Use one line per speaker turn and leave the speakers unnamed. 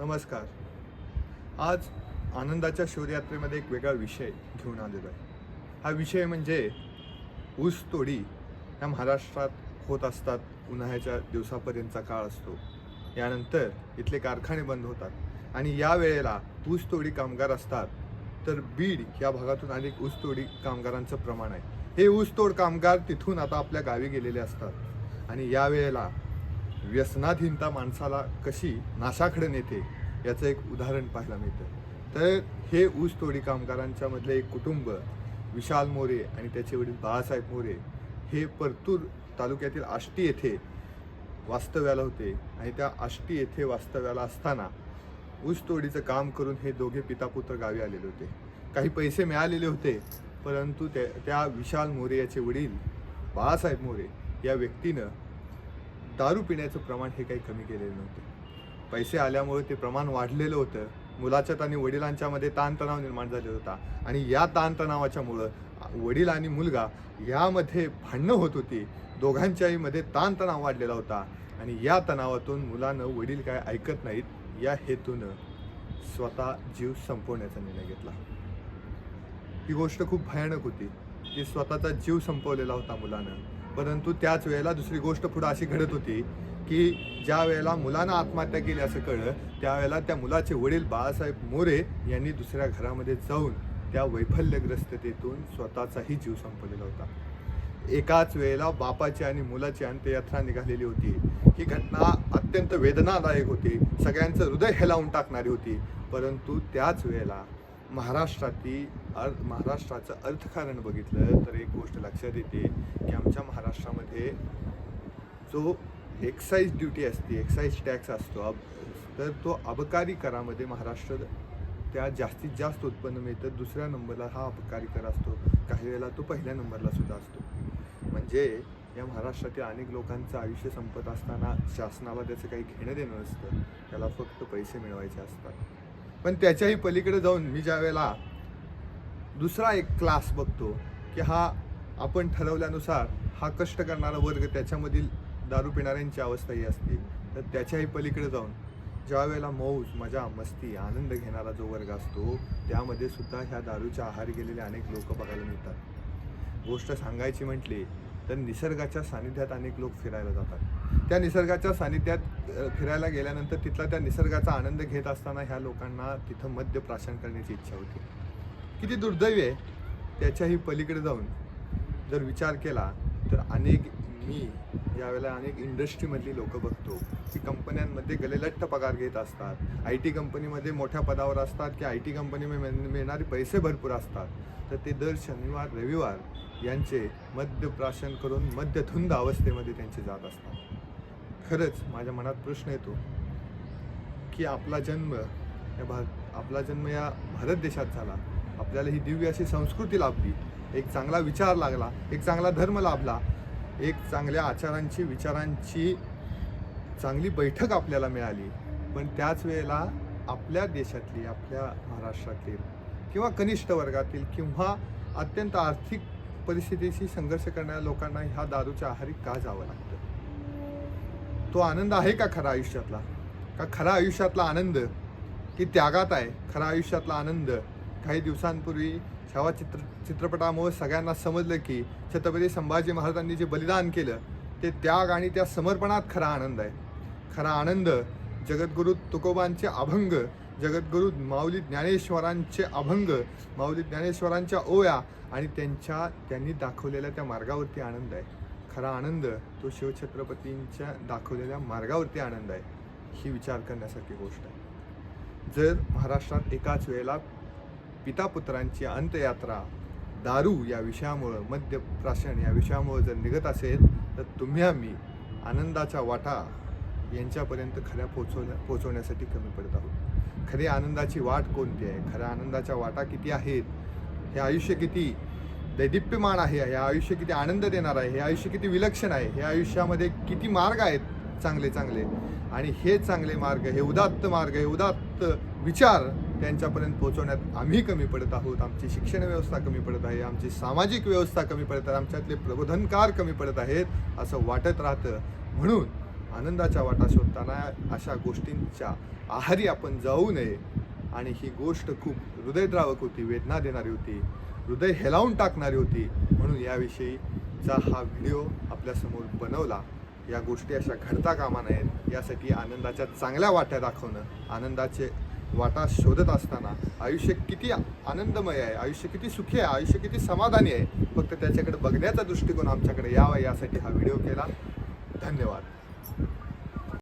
नमस्कार. आज आनंदाच्या शोधयात्रेमध्ये एक वेगळा विषय घेऊन आलेलो आहे. हा विषय म्हणजे ऊस तोडी ह्या महाराष्ट्रात होत असतात उन्हाळ्याच्या दिवसापर्यंतचा काळ असतो. यानंतर इथले कारखाने बंद होतात आणि या वेळेला ऊस तोडी कामगार असतात. तर बीड या भागातून अनेक ऊसतोडी कामगारांचं प्रमाण आहे. हे ऊसतोड कामगार तिथून आता आपल्या गावी गेलेले असतात आणि या वेळेला व्यसनाधीनता माणसाला कशी नाशाकडे नेते याचं एक उदाहरण पाहायला मिळतं. तर हे ऊसतोडी कामगारांच्या मधले एक कुटुंब विशाल मोरे आणि त्याचे वडील बाळासाहेब मोरे हे परतूर तालुक्यातील आष्टी येथे वास्तव्याला होते आणि त्या आष्टी येथे वास्तव्याला असताना ऊसतोडीचं काम करून हे दोघे पितापुत्र गावी आलेले होते. काही पैसे मिळालेले होते परंतु त्या त्या विशाल मोरे याचे वडील बाळासाहेब मोरे या व्यक्तीनं दारू पिण्याचं प्रमाण हे काही कमी केलेलं नव्हतं. पैसे आल्यामुळे ते प्रमाण वाढलेलं होतं. मुलाच्यात आणि वडिलांच्यामध्ये ताणतणाव निर्माण झालेला होता. आणि या ताणतणावाच्यामुळं वडील आणि मुलगा यामध्ये भांडणं होत होती. दोघांच्याही मध्ये ताणतणाव वाढलेला होता. आणि या तणावातून मुलानं वडील काय ऐकत नाहीत या हेतूनं स्वतः जीव संपवण्याचा निर्णय घेतला. ही गोष्ट खूप भयानक होती. की स्वतःचा जीव संपवलेला होता मुलानं. परंतु त्याच वेळेला दुसरी गोष्ट पुढे अशी घडत होती की ज्या वेळेला मुलानं आत्महत्या केली असं कळलं त्यावेळेला त्या मुलाचे वडील बाळासाहेब मोरे यांनी दुसऱ्या घरामध्ये जाऊन त्या वैफल्यग्रस्ततेतून स्वतःचाही जीव संपवलेला होता. एकाच वेळेला बापाची आणि मुलाची अंत्ययात्रा निघालेली होती. ही घटना अत्यंत वेदनादायक होती. सगळ्यांचं हृदय हेलावून टाकणारी होती. परंतु त्याच वेळेला महाराष्ट्रातील अर् महाराष्ट्राचं अर्थकारण बघितलं तर एक गोष्ट लक्षात येते की आमच्या महाराष्ट्रामध्ये जो एक्साईज ड्युटी असते एक्साईज टॅक्स असतो अब तर तो अबकारी करामध्ये महाराष्ट्र त्या जास्तीत जास्त उत्पन्न मिळतं. दुसऱ्या नंबरला हा अबकारी कर असतो. काही वेळेला तो पहिल्या नंबरला सुद्धा असतो. म्हणजे या महाराष्ट्रातील अनेक लोकांचं आयुष्य संपत असताना शासनाला त्याचं काही घेणं देणं नसतं. त्याला फक्त पैसे मिळवायचे असतात. पण त्याच्याही पलीकडे जाऊन मी ज्या वेळेला दुसरा एक क्लास बघतो की हा आपण ठरवल्यानुसार हा कष्ट करणारा वर्ग त्याच्यामधील दारू पिणाऱ्यांची अवस्था ही असते. तर त्याच्याही पलीकडे जाऊन ज्या वेळेला मौज मजा मस्ती आनंद घेणारा जो वर्ग असतो त्यामध्ये सुद्धा ह्या दारूच्या आहारी गेलेले अनेक लोक बघायला मिळतात. गोष्ट सांगायची म्हटली तर निसर्गाच्या सानिध्यात अनेक लोक फिरायला जातात. त्या निसर्गाच्या सानिध्यात फिरायला गेल्यानंतर तिथला त्या निसर्गाचा आनंद घेत असताना ह्या लोकांना तिथं मद्य प्राशन करण्याची इच्छा होती. किती दुर्दैवी आहे. त्याच्याही पलीकडे जाऊन जर विचार केला तर अनेक मी यावेळेला अनेक इंडस्ट्रीमधली लोक बघतो की कंपन्यांमध्ये गलेलट्ट पगार घेत असतात. आय टी कंपनीमध्ये मोठ्या पदावर असतात की आय टी कंपनीमध्ये मिळणारे पैसे भरपूर असतात. तर ते दर शनिवार रविवार यांचे मद्यप्राशन करून मद्यधुंद अवस्थेमध्ये त्यांचे जात असतात. खरंच माझ्या मनात प्रश्न येतो की आपला जन्म या भार आपला जन्म या भारत देशात झाला. आपल्याला ही दिव्य अशी संस्कृती लाभली. एक चांगला विचार लागला एक चांगला धर्म लाभला. एक चांगल्या आचारांची विचारांची चांगली बैठक आपल्याला मिळाली. पण त्याच वेळेला आपल्या देशातली आपल्या महाराष्ट्रातील किंवा कनिष्ठ वर्गातील किंवा अत्यंत आर्थिक परिस्थितीशी संघर्ष करणाऱ्या लोकांना ह्या दारूच्या आहारी का जावं लागतं? तो आनंद आहे का खरा आयुष्यातला? का खरा आयुष्यातला आनंद? की त्यागात आहे? खरा आयुष्यातला आनंद? काही दिवसांपूर्वी छावा चित्र चित्रपटामुळे सगळ्यांना समजलं की छत्रपती संभाजी महाराजांनी जे बलिदान केलं ते त्याग आणि त्या समर्पणात खरा आनंद आहे. खरा आनंद जगद्गुरु तुकोबांचे अभंग जगद्गुरु माऊली ज्ञानेश्वरांचे अभंग माऊली ज्ञानेश्वरांच्या ओव्या आणि त्यांच्या त्यांनी दाखवलेल्या त्या मार्गावरती आनंद आहे. खरा आनंद तो शिवछत्रपतींच्या दाखवलेल्या मार्गावरती आनंद आहे ही विचार करण्यासारखी गोष्ट आहे. जर महाराष्ट्रात एकाच वेळेला पितापुत्रांची अंत्ययात्रा दारू या विषयामुळं मद्यप्राशन या विषयामुळं जर निघत असेल तर तुम्ही आम्ही आनंदाच्या वाटा यांच्यापर्यंत खऱ्या पोचवण्या पोचवण्यासाठी कमी पडत आहोत. खरी आनंदाची वाट कोणती आहे? खऱ्या आनंदाच्या वाटा किती आहेत हे आयुष्य किती दैदिप्यमान आहे? हे आयुष्य किती आनंद देणार आहे? हे आयुष्य किती विलक्षण आहे? हे आयुष्यामध्ये किती मार्ग आहेत चांगले चांगले आणि हे चांगले मार्ग हे उदात्त मार्ग हे उदात्त विचार त्यांच्यापर्यंत पोहोचवण्यात आम्ही कमी पडत आहोत. आमची शिक्षण व्यवस्था कमी पडत आहे. आमची सामाजिक व्यवस्था कमी पडत आहे. आमच्यातले प्रबोधनकार कमी पडत आहेत असं वाटत राहतं. म्हणून आनंदाच्या वाटा शोधताना अशा गोष्टींच्या आहारी आपण जाऊ नये. आणि ही गोष्ट खूप हृदयद्रावक होती वेदना देणारी होती हृदय हेलावून टाकणारी होती. म्हणून याविषयीचा हा व्हिडिओ आपल्यासमोर बनवला. या गोष्टी अशा घडता कामा नयेत. यासाठी आनंदाच्या चांगल्या वाट्या दाखवणं आनंदाचे वाटा शोधत असताना आयुष्य किती आनंदमय आहे आयुष्य किती सुखी आहे आयुष्य किती समाधानी आहे फक्त त्याच्याकडे बघण्याचा दृष्टिकोन आमच्याकडे यावा यासाठी हा व्हिडिओ केला. धन्यवाद.